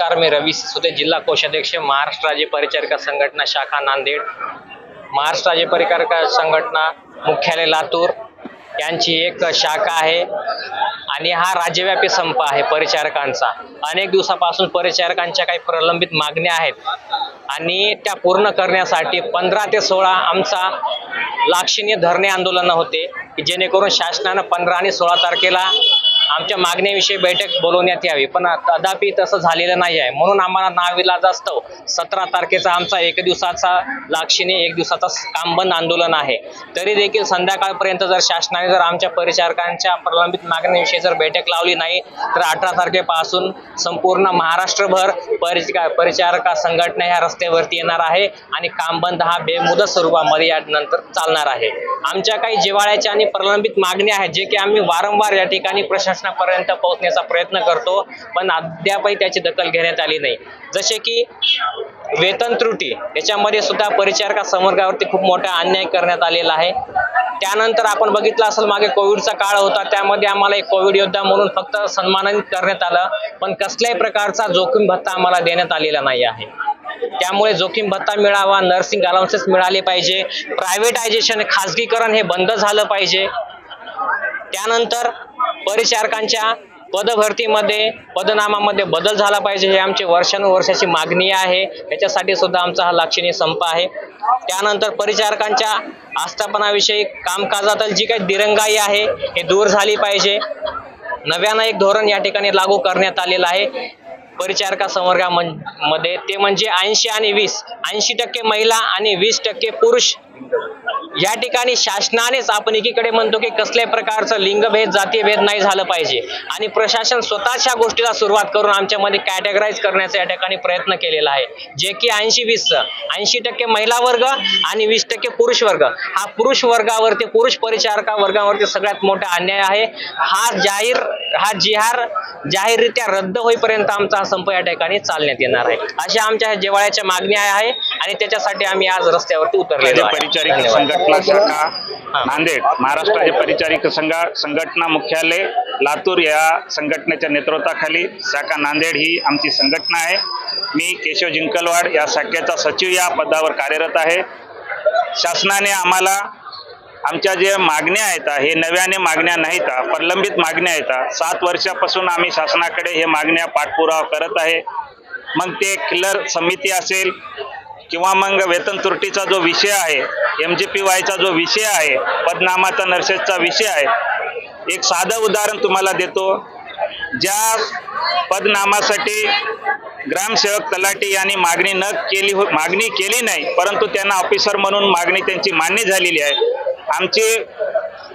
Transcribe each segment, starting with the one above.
नमस्कार मी रवी सुदे जिल्हा कोषाध्यक्ष महाराष्ट्र राज्य परिचारिका संघटना शाखा नांदेड. महाराष्ट्र राज्य परिचारिका संघटना मुख्यालय लातूर. यांची एक शाखा आहे आणि हा राज्यव्यापी संप आहे परिचारकांचा. अनेक दिवसापासून परिचारकांच्या काही प्रलंबित मागण्या आहेत आणि त्या पूर्ण करण्यासाठी पंधरा ते सोळा आमचा लाक्षणीय धरणे आंदोलन होते की जेणेकरून शासनानं पंधरा आणि सोळा तारखेला आमच्या मागण्याविषयी बैठक बोलवण्यात यावी पण तथापि तसं झालेलं नाही आहे. म्हणून आम्हाला नाविलाज असतो सतरा तारखेचा आमचा एक दिवसाचा लाक्षणी एक दिवसाचा कामबंद आंदोलन आहे. तरी देखील संध्याकाळपर्यंत जर शासनाने जर आमच्या परिचारकांच्या प्रलंबित मागण्याविषयी जर बैठक लावली नाही तर अठरा तारखेपासून संपूर्ण महाराष्ट्रभर परिचा परिचारका संघटना ह्या रस्त्यावरती येणार आहे आणि कामबंद हा बेमुदत स्वरूपामध्ये यानंतर चालणार आहे. आमच्या काही जिवाळ्याच्या आणि प्रलंबित मागण्या आहेत जे की आम्ही वारंवार या ठिकाणी शासनापर्यंत पोहोचण्याचा प्रयत्न करतो पण अद्यापही त्याची दखल घेण्यात आली नाही. जसे की वेतन त्रुटी याच्यामध्ये सुद्धा परिचारका संवर्गावरती खूप मोठा अन्याय करण्यात आलेला आहे. त्यानंतर आपण बघितलं असेल मागे कोविडचा काळ होता त्यामध्ये आम्हाला एक कोविड योद्धा म्हणून फक्त सन्मानित करण्यात आलं पण कसल्याही प्रकारचा जोखीम भत्ता आम्हाला देण्यात आलेला नाही आहे. त्यामुळे जोखीम भत्ता मिळावा नर्सिंग अलाउन्सेस मिळाले पाहिजे प्रायव्हेटायझेशन खाजगीकरण हे बंद झालं पाहिजे. त्यानंतर परिचारकांच्या पदभरतीमध्ये पदनामामध्ये बदल झाला पाहिजे हे आमची वर्षानुवर्षाची मागणी आहे. त्याच्यासाठी सुद्धा आमचा हा लक्षणीय संप आहे. त्यानंतर परिचारकांच्या आस्थापनाविषयी कामकाजातील जी काही दिरंगाई आहे हे दूर झाली पाहिजे. नव्यानं एक धोरण या ठिकाणी लागू करण्यात आलेलं आहे. परिचारका संवर्गामध्ये ते म्हणजे ऐंशी आणि वीस ऐंशी टक्के महिला आणि वीस टक्के पुरुष या ठिकाणी शासनानेच आपण एकीकडे म्हणतो की कसल्याही प्रकारचं लिंगभेद जातीभेद नाही झालं पाहिजे. आणि प्रशासन स्वतःच ह्या गोष्टीला सुरुवात करून आमच्यामध्ये कॅटेगराईज करण्याचा या ठिकाणी प्रयत्न केलेला आहे. जे की ऐंशी वीस ऐंशी टक्के महिला वर्ग आणि वीस टक्के पुरुष वर्ग. हा पुरुष वर्गावरती पुरुष परिचारका वर्गावरती सगळ्यात मोठा अन्याय आहे. हा जाहीर हा जिहार जाहीररित्या रद्द होईपर्यंत आमचा हा संप या ठिकाणी चालण्यात येणार आहे. अशा आमच्या ह्या जिव्हाळ्याच्या मागण्या आहे आणि त्याच्यासाठी आम्ही आज रस्त्यावरती उतरलेलो आहे. संघटना शाखा नांदेड. महाराष्ट्र राज्य परिचारिक संघा संघटना मुख्यालय लातूर या संघटनेच्या नेतृत्वाखाली शाखा नांदेड ही आमची संघटना आहे. मी केशव जिंकलवाड या शाखेचा सचिव या पदावर कार्यरत आहे. शासनाने आम्हाला आमच्या जे मागण्या आहेत हे नव्याने मागण्या नाहीत प्रलंबित मागण्या आहेत. सात वर्षापासून आम्ही शासनाकडे हे मागण्या पाठपुरावा करत आहे. मग ते किल्लर समिती असेल किंवा मग वेतन त्रुटीचा जो विषय आहे एम जे पी वायचा जो विषय आहे पदनामाचा नर्सेसचा विषय आहे एक साधं उदाहरण तुम्हाला देतो. ज्या पदनामासाठी ग्रामसेवक तलाठी यांनी मागणी न केली हो मागणी केली नाही परंतु त्यांना ऑफिसर म्हणून मागणी त्यांची मान्य झालेली आहे. आमची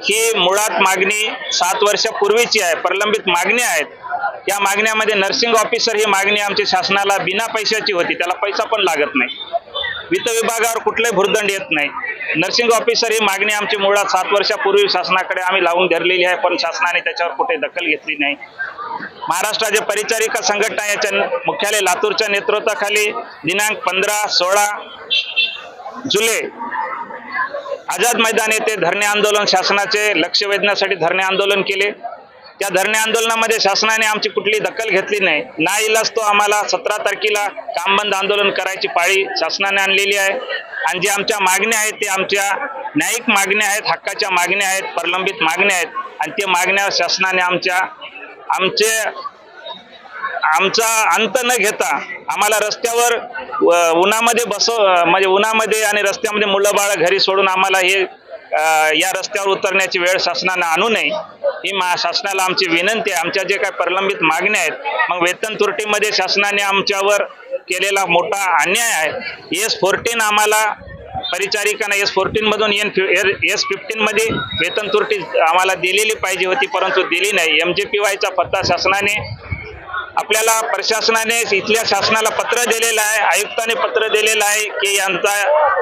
ही मुळात मागणी सात वर्षापूर्वीची आहे प्रलंबित मागण्या आहेत या मागण्यामध्ये नर्सिंग ऑफिसर ही मागणी आमच्या शासनाला बिना पैशाची होती त्याला पैसा पण लागत नाही. वित्त विभागावर कुठलंही भुर्दंड येत नाही. नर्सिंग ऑफिसर ही मागणी आमची मुळात सात वर्षापूर्वी शासनाकडे आम्ही लावून धरलेली आहे पण शासनाने त्याच्यावर कुठे दखल घेतली नाही. महाराष्ट्राचे परिचारिका संघटना याच्या मुख्यालय लातूरच्या नेतृत्वाखाली दिनांक पंधरा सोळा जुलै आझाद मैदान येथे धरणे आंदोलन शासनाचे लक्ष वेधण्यासाठी धरणे आंदोलन केले. त्या धरणे आंदोलनामध्ये शासनाने आमची कुठली दखल घेतली नाही. ना इलाज तो आम्हाला सतरा तारखेला कामबंद आंदोलन करायची पाळी शासनाने आणलेली आहे. आणि जे आमच्या मागण्या आहेत ते आमच्या न्यायिक मागण्या आहेत हक्काच्या मागण्या आहेत प्रलंबित मागण्या आहेत. आणि ते मागण्या शासनाने आमच्या आमचे आमचा अंत न घेता आम्हाला रस्त्यावर व- उन्हामध्ये बसव म्हणजे उन्हामध्ये आणि रस्त्यामध्ये मुलं बाळ घरी सोडून आम्हाला हे या रस्त्यावर उतरण्याची वेळ शासनानं आणू नये. ही मा शासनाला आमची विनंती आहे. आमच्या जे काय प्रलंबित मागण्या आहेत मग वेतन तुरटीमध्ये शासनाने आमच्यावर केलेला मोठा अन्याय आहे. एस फोर्टीन आम्हाला परिचारिकांना एस फोर्टीनमधून एन फि एस फिफ्टीनमध्ये वेतन तुरटी आम्हाला दिलेली पाहिजे होती परंतु दिली नाही. एम जे पी वायचा पत्ता शासनाने आपल्याला प्रशासनाने इथल्या शासनाला पत्र दिलेलं आहे आयुक्ताने पत्र दिलेलं आहे की यांचा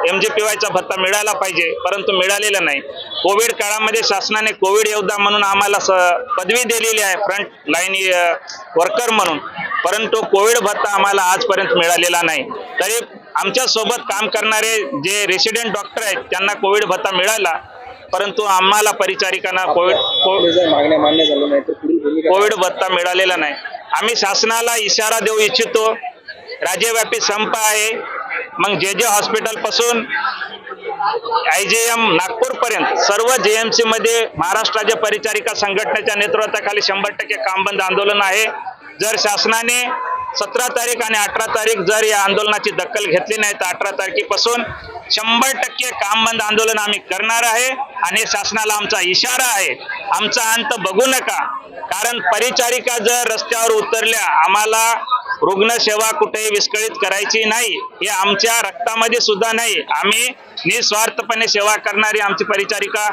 एम जे पी वायचा भत्ता मिळाला पाहिजे परंतु मिळालेला नाही. कोविड काळामध्ये शासनाने कोविड योद्धा म्हणून आम्हाला स पदवी दिलेली आहे फ्रंट लाईन वर्कर म्हणून. परंतु कोविड भत्ता आम्हाला आजपर्यंत मिळालेला नाही. तरी आमच्यासोबत काम करणारे जे रेसिडेंट डॉक्टर आहेत त्यांना कोविड भत्ता मिळाला परंतु आम्हाला परिचारिकांना कोविड कोविड भत्ता मिळालेला नाही. आम्ही शासनाला इशारा देऊ इच्छितो. राज्यव्यापी संप आहे. मग जे जे हॉस्पिटलपासून आय जे एम नागपूरपर्यंत सर्व जे एम सीमध्ये महाराष्ट्राच्या परिचारिका संघटनेच्या नेतृत्वाखाली शंभर टक्के काम बंद आंदोलन आहे. जर शासनाने सतरा तारीख आणि अठरा तारीख जर या आंदोलनाची दखल घेतली नाही तर अठरा तारखेपासून शंभर टक्के काम बंद आंदोलन आम्ही करणार आहे आणि शासनाला आमचा इशारा आहे. आमचा अंत बघू नका. कारण परिचारिका जर रस्त्यावर उतरल्या आम्हाला रुग्णसेवा कुठेही विस्कळीत करायची नाही. हे आमच्या रक्तामध्ये सुद्धा नाही. आम्ही निस्वार्थपणे सेवा करणारी आमची परिचारिका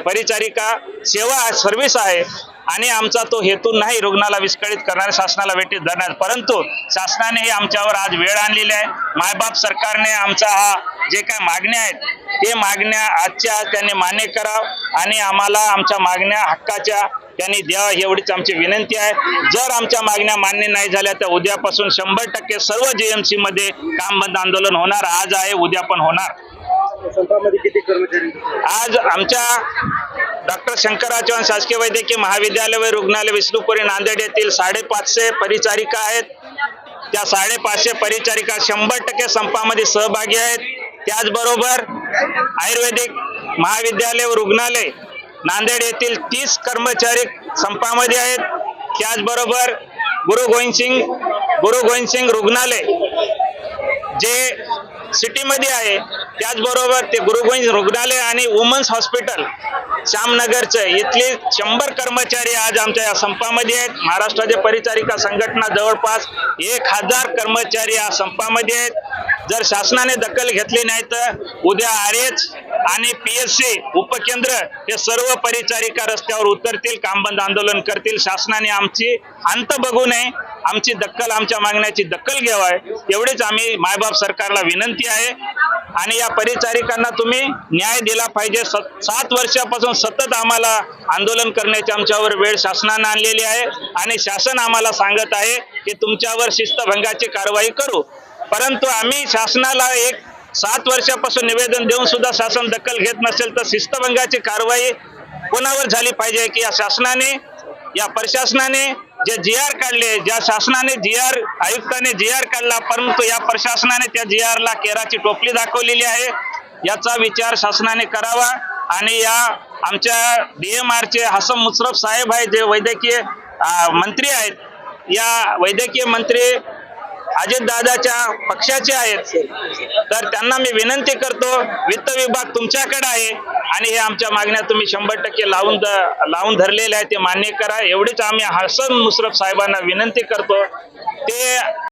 परिचारिका सेवा सर्व्हिस आहे. आणि आमचा तो हेतू नाही रुग्णाला विस्कळीत करणाऱ्या शासनाला वेटीत धरणार परंतु शासनाने आमच्यावर आज वेळ आणलेली आहे. मायबाप सरकारने आमचा हा जे काय मागण्या आहेत ते मागण्या आजच्या आज त्यांनी मान्य करावं. आणि आम्हाला आमच्या मागण्या हक्काच्या त्यांनी द्यावा एवढीच आमची विनंती आहे. जर आमच्या मागण्या मान्य नाही झाल्या तर उद्यापासून शंभर टक्के सर्व जेएमसी मध्ये काम बंद आंदोलन होणार. आज आहे उद्या पण होणार. संपामध्ये किती कर्मचारी? आज आमच्या डॉक्टर शंकरराव चव्हाण शासकीय वैद्यकीय महाविद्यालय व रुग्णालय विष्णुपुरी नांदेड येथील साडेपाचशे परिचारिका आहेत. त्या साडेपाचशे परिचारिका शंभर टक्के संपामध्ये सहभागी आहेत. त्याचबरोबर आयुर्वेदिक महाविद्यालय व रुग्णालय नांदेड येथील तीस कर्मचारी संपामध्ये आहेत. त्याचबरोबर गुरु गोविंद सिंग गुरु गोविंद सिंग रुग्णालय जे सिटीमध्ये आहे त्याचबरोबर ते गुरुगोविंद रुग्णालय आणि वुमन्स हॉस्पिटल श्यामनगरचं. इथले शंभर कर्मचारी आज आमच्या या संपामध्ये आहेत. महाराष्ट्राच्या परिचारिका संघटना जवळपास एक हजार कर्मचारी या संपामध्ये आहेत. जर शासनाने दखल घेतली नाही तर उद्या आर एच आणि पी एस सी उपकेंद्र हे सर्व परिचारिका रस्त्यावर उतरतील कामबंद आंदोलन करतील. शासनाने आमची अंत बघू नये. आमची दक्कल आमच्या मागण्याची दक्कल घ्यावाय एवढेच आम्ही मायबाप सरकारला विनंती आहे. आणि या परिचारिकांना तुम्ही न्याय दिला पाहिजे. सात वर्षापासून सतत आम्हाला आंदोलन करण्याची आमच्यावर वेळ शासनानं आणलेली आहे. आणि शासन आम्हाला सांगत आहे की तुमच्यावर शिस्तभंगाची कारवाई करू. परंतु आम्ही शासनाला एक सात वर्षापासून निवेदन देऊन सुद्धा शासन दखल घेत नसेल तर शिस्तभंगाची कारवाई कोणावर झाली पाहिजे की या शासनाने या प्रशासनाने? जे जी आर काढले ज्या शासनाने जी आर आयुक्ताने जी आर काढला परंतु या प्रशासनाने त्या जी आर ला केराची टोपली दाखवलेली आहे. याचा विचार शासनाने करावा आणि या आमच्या डीएम आरचे हसन मुश्रफ साहेब आहे जे वैद्यकीय मंत्री आहेत. या वैद्यकीय मंत्री अजितदादाच्या पक्षाचे आहेत. तर त्यांना मी विनंती करतो वित्त विभाग तुमच्याकडे आहे. आणि हे आमच्या मागण्या तुम्ही शंभर टक्के लावून लावून धरलेल्या आहे ते मान्य करा. एवढीच आम्ही हसन मुश्रफ साहेबांना विनंती करतो. ते